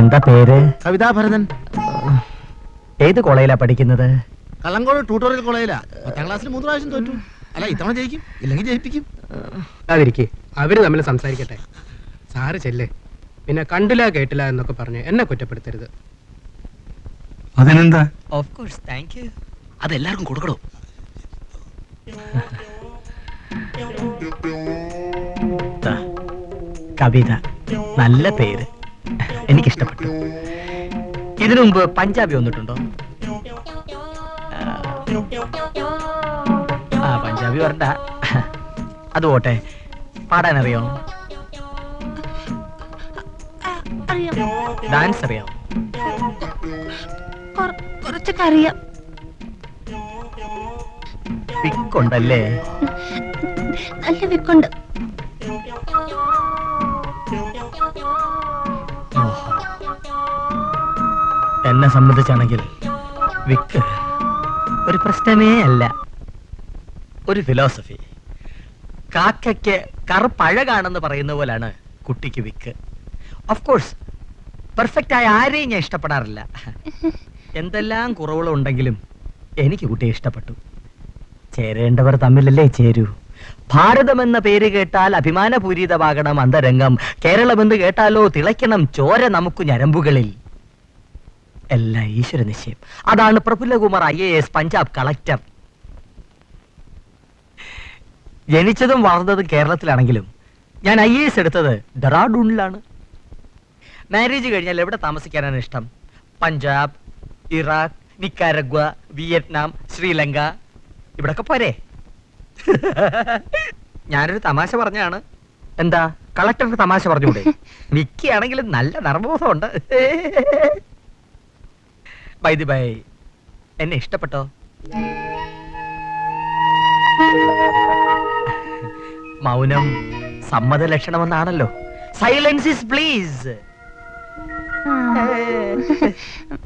എന്താ പേര്? കവിതാ ഭരതൻ ഏത് കോളേജിലാ പഠിക്കുന്നത്? കള്ളങ്കോട് ട്യൂട്ടോറിയൽ കോളേജിലാ. പത്താം ക്ലാസ്സിൽ മൂന്ന് പ്രാവശ്യം തോറ്റു. അല്ല ഇത്തവണ ജയിക്കും. ഇല്ലെങ്കിൽ ജയിപ്പിക്കും. അതിരിക്കെ അവർ തമ്മിൽ സംസാരിക്കട്ടെ. സാറ് ചെല്ലേ. പിന്നെ കണ്ടില്ല കേട്ടില്ല എന്നൊക്കെ പറഞ്ഞ് എന്നെ കുറ്റപ്പെടുത്തരുത്. അതിനെന്താ? ഓഫ് കോഴ്സ് താങ്ക് യു അതെല്ലാവർക്കും കൊടുക്കണോ? കവിത. നല്ല പേര്. എനിക്കിഷ്ടപ്പെട്ടു. ഇതിനു മുമ്പ് പഞ്ചാബി വന്നിട്ടുണ്ടോ? ആ പഞ്ചാബി വരണ്ട. അത് പോട്ടെ. പാടാൻ അറിയോ ഡാൻസ് അറിയാം കൊറ- കുറച്ചൊക്കെ അറിയാം. പിക്കുണ്ടല്ലേ നല്ല വിക്കുണ്ട്. എന്നെ സംബന്ധിച്ചാണെങ്കിൽ വിക്ക് ഒരു പ്രശ്നമേ അല്ല. ഒരു ഫിലോസഫി കാക്കയ്ക്ക് കറുപ്പഴകാണെന്ന് പറയുന്ന പോലാണ് കുട്ടിക്ക് വിക്ക്. ഓഫ് കോഴ്സ് പെർഫെക്റ്റ് ആയ ആരെയും ഞാൻ ഇഷ്ടപ്പെടാറില്ല. എന്തെല്ലാം കുറവുകളുണ്ടെങ്കിലും എനിക്ക് കുട്ടിയെ ഇഷ്ടപ്പെട്ടു. ചേരേണ്ടവർ തമ്മിലല്ലേ ചേരൂ. ഭാരതം എന്ന പേര് കേട്ടാൽ അഭിമാനപൂരിതമാകണം അന്തരംഗം. കേരളമെന്ന് കേട്ടാലോ തിളയ്ക്കണം ചോര നമുക്ക് ഞരമ്പുകളിൽ. എല്ലാം ഈശ്വര നിശ്ചയം. അതാണ് Prafullakumar I A S Punjab collector. ജനിച്ചതും വളർന്നതും കേരളത്തിലാണെങ്കിലും ഞാൻ ഐ എ എസ് എടുത്തത് ഡെറാഡൂണിലാണ്. മാരേജ് കഴിഞ്ഞാൽ എവിടെ താമസിക്കാനാണ് ഇഷ്ടം? Punjab Iraq Nicaragua Vietnam Sri Lanka. ഇവിടൊക്കെ പോരെ. ഞാനൊരു തമാശ പറഞ്ഞാണ് എന്താ? കളക്ടർക്ക് തമാശ പറഞ്ഞൂടെ മിക്കി ആണെങ്കിലും നല്ല നർമ്മബോധമുണ്ട്. ബൈ ദി ബൈ എന്നെ ഇഷ്ടപ്പെട്ടോ? മൗനം സമ്മത ലക്ഷണമെന്നാണല്ലോ സൈലൻസ് ഇസ് പ്ലീസ്.